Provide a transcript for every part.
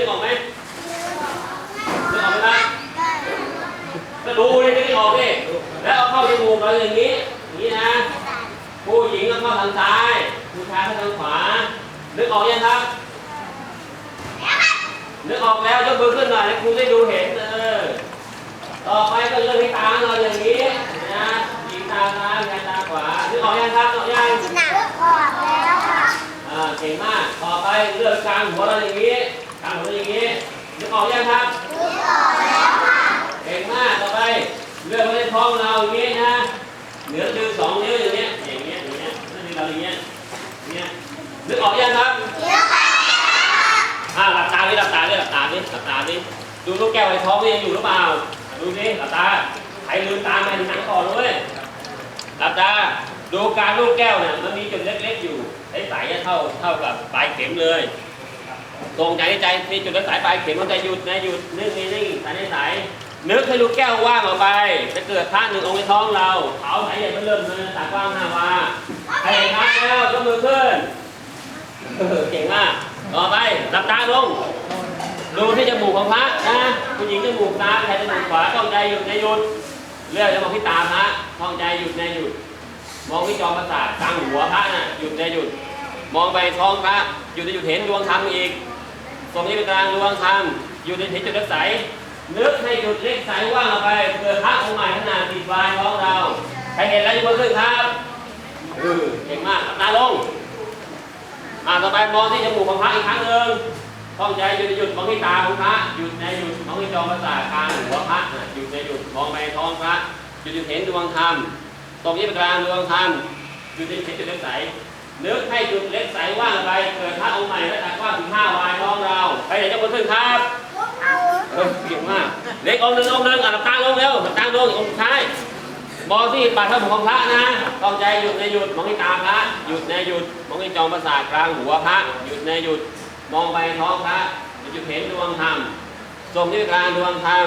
นึกออกไหมนึกออกไหมครับก็ดูเลยนึกออกดิแล้วเอาเข้าจมูกเราอย่างนี้อย่างนี้นะ ผู้หญิงก็เข้าทางซ้ายผู้ชายเข้าทางขวา นึกออกยังครับ นึกออกแล้วยกมือขึ้นหน่อยให้ครูได้ดูเห็นเออ ต่อไปก็เลื่อนให้ตาเราอย่างนี้นะหญิงตาซ้ายชายตาขวา นึกออกยังครับนึกออกยังอ่าเก่งมาก ต่อไปเลื่อนกลางหัวเราอย่างนี้ กลางหัวเราอย่างนี้นึกออกยังครับเก่งมากต่อไปเลื่อนไปในท้องเราอย่างนี้นะเหนือคือสองนิ้วอย่างเงี้ยอย่างเงี้ยอย่างเงี้ยนั่นคือเราอย่างเงี้ยอย่างเงี้ยนึกออกยังครับอ่าหลับตาดิหลับตาดิหลับตาดิหลับตาดิดูลูกแก้วในท้องนี่ยังอยู่หรือเปล่าดูดิหลับตาใครลืมตามาดูหนังก่อนเลยหลับตาดูกลารลูกแก้วเนี่ยมันมีจุดเล็กๆอยู่ไอ้สายเนี่ยเท่าเท่ากับปลายเข็มเลย ตรงใจในใจมีจุดและสายปลายเข็มมันจะหยุดนะหยุดนิ่งนิ่งนิ่งสายในสายนึกให้ลูกแก้วว่างออกไป จะเกิดพระหนึ่งองค์ในท้องเราเผาสายใหญ่เริ่มเลยตากว้างห้าวาใครเห็นพระแล้วยกมือขึ้นเก่งมากต่อไปหลับตาลงดูที่จมูกของพระนะผู้หญิงจมูกซ้ายใครจมูกขวาต้องใจหยุดในหยุดเลือกจะมองที่ตาพระต้องใจหยุดในหยุด มองที่จอประสาทกลางหัวพระน่ะหยุดในหยุด มองไปท้องพระหยุดในหยุดเห็นดวงธรรมอีก ตรงนี้เป็นกลางดวงธรรมหยุดในเห็นจุดเล็กใสนึกให้หยุดเล็กใสว่างออกไปเกิดพระองค์ใหม่ขนาดติดวายท้องเราใครเห็นแล้วยกมือขึ้นครับเก่งมากตาลงอ่าต่อไปมองที่จมูกของพระอีกครั้งหนึ่งต้องใจหยุดหยุดมองที่ตาของพระหยุดในหยุดมองที่จอประสาทกลางหัวพระน่ะหยุดในหยุดมองไปท้องพระหยุดหยุดเห็นดวงธรรมตรงนี้เป็นกลางดวงธรรมหยุดในเห็นจุดเล็กใส นึกให้จุดเล็กใสว่างไปเกิดพระองค์ใหม่และตัดกว้างถึงห้าวายท้องเราใครอยากจะมาขึ้นครับเออเก่งมากเล็กองค์หนึ่งองค์หนึ่งอะหลับตาลงเร็วหลับตาลงองค์ท้ายมองที่ปาเท้าของพระนะต้องใจหยุดในหยุดมองที่ตาพระหยุดในหยุดมองที่จอมประสาทกลางหัวพระหยุดในหยุดมองไปท้องพระหยุดเห็นดวงธรรมทรงที่กลางดวงธรรม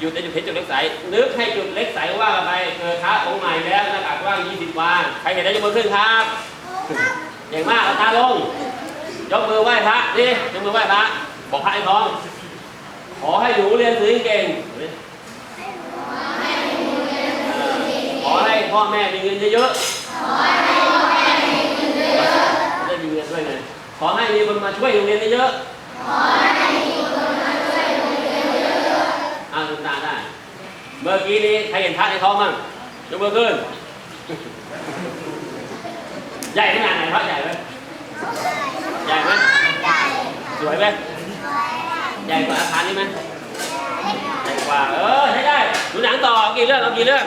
หยุดในจุดเห็นจุดเล็กใสนึกให้จุดเล็กใสว่าไปเกิดพระองค์ใหม่แล้วหน้ากากว้าง20วาใครเห็นได้ยกมือขึ้นครับ เก่งมากเอาตาลง ยกมือไหว้พระดิยกมือไหว้พระ บอกพระให้ท้อง ขอให้หนูเรียนสือเก่ง ขอให้พ่อแม่มีเงินเยอะๆ ขอให้พ่อแม่มีเงินเยอะๆได้มีเงินด้วยไงขอให้มีคนมาช่วยโรงเรียนเยอะๆ ขอให้มีคนมาช่วยโรงเรียนเยอะๆอ่าลืมตาได้ เมื่อกี้นี้ใครเห็นพระในท้องมั่งยกมือขึ้น ใหญ่ขนาดไหนพระใหญ่ไหมใหญ่ไหมสวยไหมใหญ่กว่าอาคารนี้ไหมใหญ่กว่า เออใช้ได้ ดูหนังต่อกี่เรื่องเอากี่เรื่อง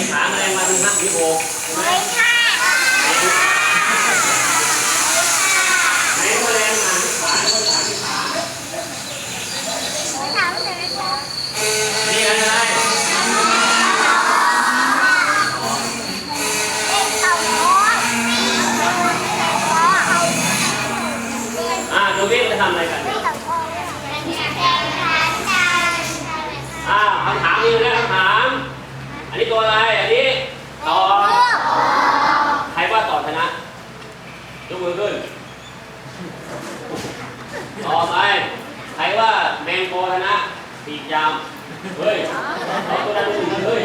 มีขาแมลงวันนะพี่โบกใช่ ตัวอะไรอันนี้ต่อใครว่าต่อชนะยกมือขึ้นต่อไปใครว่าแมงโมชนะปีกยาวเฮ้ยเอาตัวนั้นขึ้นเฮ้ย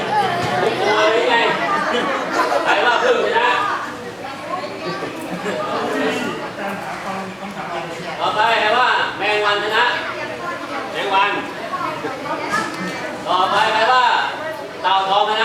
ไม่กลัวเลยไงใครว่าพึ่งชนะต่อไปใครว่าแมงวันชนะแมงวันต่อไปใครว่าเต่าทองชนะ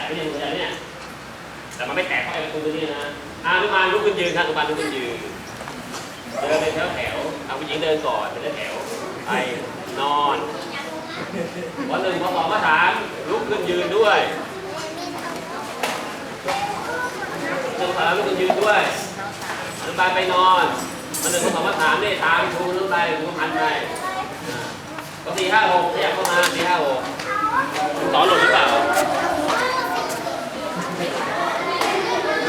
แต่ไม่ใช่หัวใจเนี่ย แต่มันไม่แตกเพราะไอ้ประตูตัวนี้นะอานุมาลุกขึ้นยืนครับอนุมานลุกขึ้นยืน เดินเป็นแถวแถวเอาผู้หญิงเดินก่อนเป็นแถวๆไปนอนวันหนึ่งพอสองมาถามลุกขึ้นยืนด้วยหนึ่งสามลุกขึ้นยืนด้วยอนุบาลไปนอนวันหนึ่งพอสองมาถามเนี่ยตามชูนึกไปชูพันไปอ่าก็สี่ห้าหกขยับเข้ามาสี่ห้าหกสอนหลงหรือเปล่า